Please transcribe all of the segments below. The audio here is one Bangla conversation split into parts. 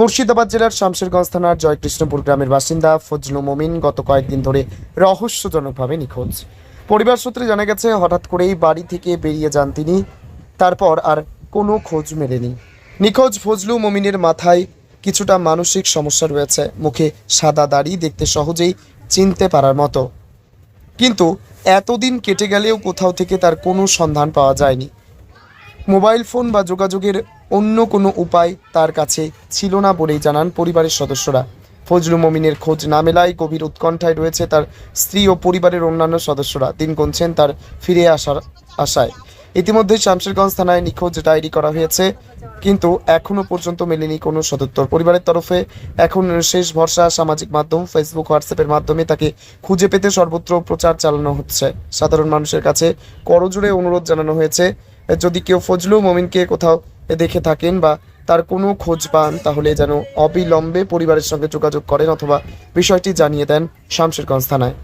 মুর্শিদাবাদ জেলার শামশেরগঞ্জ থানার জয়কৃষ্ণপুর গ্রামের বাসিন্দা ফজলু মমিন গত কয়েকদিন ধরে রহস্যজনকভাবে নিখোঁজ। পরিবার সূত্রে জানা গেছে, হঠাৎ করেই বাড়ি থেকে বেরিয়ে যান তিনি। তারপর আর কোনো খোঁজ মেলেনি। নিখোঁজ ফজলু মমিনের মাথায় কিছুটা মানসিক সমস্যা রয়েছে। মুখে সাদা দাড়ি দেখতে সহজেই চিনতে পারার মতো। কিন্তু এতদিন কেটে গেলেও কোথাও থেকে তার কোনো সন্ধান পাওয়া যায়নি। মোবাইল ফোন বা যোগাযোগের অন্য কোনো উপায় তার কাছে ছিল না বলেই জানান পরিবারের সদস্যরা। ফজলু মমিনের খোঁজ না মেলায় গভীর উৎকণ্ঠায় রয়েছে তার স্ত্রী ও পরিবারের অন্যান্য সদস্যরা। দিন গুনছেন তার ফিরে আসার আশায়। ইতিমধ্যে শামশেরগঞ্জ থানায় নিখোঁজ ডায়েরি করা হয়েছে, কিন্তু এখনও পর্যন্ত মেলেনি কোনো সদুত্তর। পরিবারের তরফে এখন শেষ ভরসা সামাজিক মাধ্যম ফেসবুক, হোয়াটসঅ্যাপের মাধ্যমে তাকে খুঁজে পেতে সর্বত্র প্রচার চালানো হচ্ছে। সাধারণ মানুষের কাছে করজোড়ে অনুরোধ জানানো হয়েছে যদি কেউ ফজলু মমিনকে কোথাও দেখে থাকেন বা তার কোনো খোঁজ পান, তাহলে যেন অবিলম্বে পরিবারের সঙ্গে যোগাযোগ করেন অথবা বিষয়টি জানিয়ে দেন শামশেরগঞ্জ থানায়।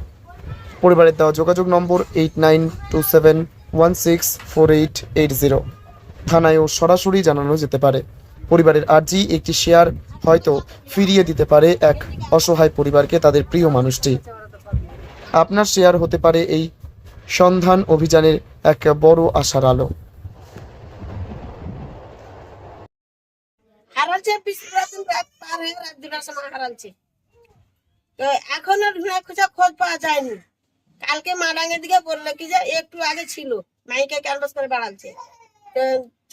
পরিবারের দেওয়া যোগাযোগ নম্বর eight nine two seven one six four eight eight zero থানায়ও সরাসরি জানানো যেতে পারে। পরিবারের আর্জি একটি শেয়ার হয়তো ফিরিয়ে দিতে পারে এক অসহায় পরিবারকে তাদের প্রিয় মানুষটি। আপনার শেয়ার হতে পারে এই সন্ধান অভিযানের এক বড় আশার আলো। হারালছে পিছলা পার হয়ে রাত দুটার সময় হারালছে তো এখন আর ঘুরে খুঁজে খোঁজ পাওয়া যায়নি। কালকে মাডাঙ্গের দিকে বলল কি যে একটু আগে ছিল মাইকে ক্যানভাস করে বেড়াচ্ছে। তো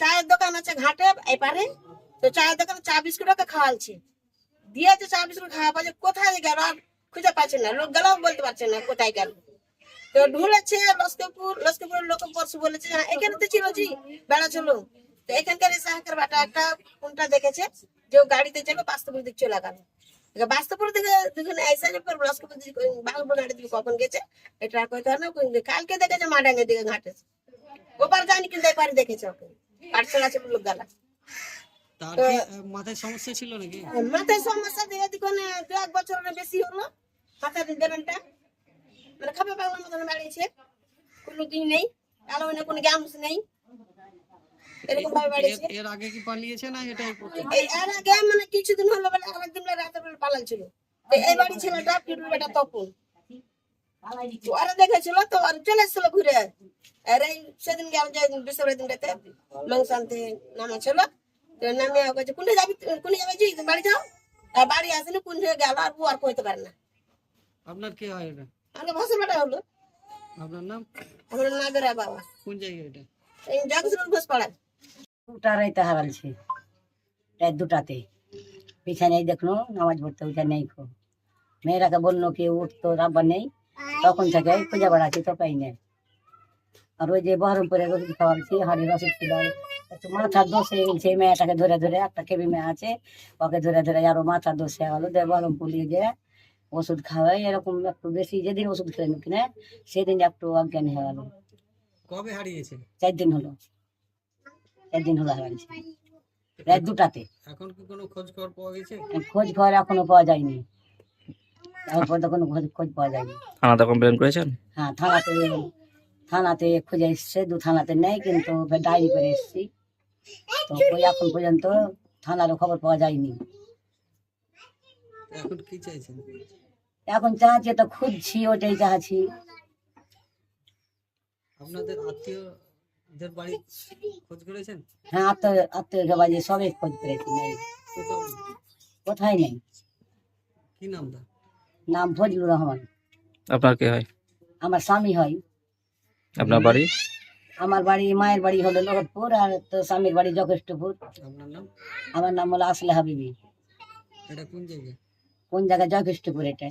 চায়ের দোকান আছে ঘাটে এপারে। তো চায়ের দোকানে চা বিস্কুট ওকে খাওয়ালছে দিয়েছে চা বিস্কুট খাওয়া পাচ্ছে কোথায় গেল আর খুঁজে পাচ্ছে না। লোক গেলেও বলতে পারছে না কোথায় গেল। তো ঢুলেছে লস্করপুর লস্করপুরের লোক পরশু বলেছে হ্যাঁ, এখানে তো ছিল জি বেড়া ছিল তো এখানকার সাহাকার বাটা একটা কোনটা দেখেছে? যে গাড়িতে যাবে বাস্তবপুর দিক চলে গেল এবার বাস্তবপুর দিকে দেখুন এসে পর দিকে গাড়ি দিকে কখন গেছে এটা আর কইতে না কালকে দেখেছে মাডাঙ্গের দিকে ঘাটে ওপার জানি কিন্তু এপারে দেখেছে ওকে। পাঠশালা ছিল লোক গেলা। মাথায় সমস্যা ছিল নাকি? মাথায় সমস্যা দিয়ে দেখুন দু এক বছরের বেশি হলো। মাথার বেরনটা। মানে খাপে পাগলার মতন বাড়িয়েছে। কোনো দিন নেই না কোনো জ্ঞান নেই। এরকম ভাবে বাড়িয়েছে এর- আগে কি পালিয়েছে না এটাই প্রথম? এই এর আগে মানে কিছুদিন হলো বলে আরেকদিন বলে রাতের বেলা পালাল ছিল। এই বাড়ি ছেলেটা পিটুর বেটা তপন। ওরা দেখেছিল তো আর চলে এসেছিল ঘুরে। আর এই সেদিন গেল যে বিশ্বরের দিনটাতে মাংস আনতে নামা ছিল। নামে কাছে কোনটা যাবি কোনে যাবে জি? বাড়ি যাও। আর বাড়ি আসেনি কোন গেল আর আর কইতে পারে না। আপনার কে হয় এটা? আমাকে ভাষণ বেটা হলো। আপনার নাম? আমার নাগরা বাবা। কোন জায়গায় এটা? এই জগসুর ঘোষ পাড়া দুটা রাইতে হারালছে রাত দুটাতে। পিছনে দেখল নামাজ পড়তে ওইটা নেই খো মেয়েরাকে বলল কি উঠতো রাব্বা নেই? তখন থেকে খুঁজে বেড়াচ্ছি তো পাই না আর ওই যে বহরমপুরে রসিদ খাওয়াচ্ছি হাড়ি রসিদ ছিল একটু মাথার দোষ হয়ে গেছে মেয়েটাকে ধরে ধরে একটা কেবি মেয়ে আছে ওকে ধরে ধরে আরও মাথার দোষ হয়ে গেলো। দিয়ে বহরমপুর নিয়ে যে ওষুধ খাওয়াই এরকম একটু বেশি যেদিন ওষুধ খেলেন কিনে সেদিন একটু অজ্ঞান হয়ে গেল। কবে হারিয়েছে? চার দিন হলো। চার দিন হলো হারালছে রাত দুটাতে। এখন কি কোনো খোঁজ খবর পাওয়া গেছে? খোঁজ খবর এখনও পাওয়া যায়নি। এখন পর্যন্ত কোনো খোঁজ খোঁজ পাওয়া যায়নি। থানাতে কমপ্লেন করেছেন? হ্যাঁ থানাতে থানাতে খুঁজে এসছে দু থানাতে নেই কিন্তু ডায়েরি করে এসছি। তো ওই এখন পর্যন্ত থানারও খবর পাওয়া যায়নি। এখন কি চাইছেন? এখন চাচ্ছি তো খুঁজছি ওটাই চাচ্ছি আপনাদের আত্মীয়দের বাড়ি খোঁজ করেছেন? হ্যাঁ আত্মীয় আত্মীয় বাড়ি সবাই খোঁজ করেছি নেই। কোথায় নেই। কি নামটা নাম ফজলুর রহমান। আপনার কে হয়? আমার স্বামী হয়। আপনার বাড়ি? আমার বাড়ি মায়ের বাড়ি হলো লোহটপুর আর তো স্বামীর বাড়ি আপনার নাম? আমার নাম হলো আসলে হাবিবি। এটা কোন জায়গায়? কোন জায়গায় জগেষ্টপুর এটা?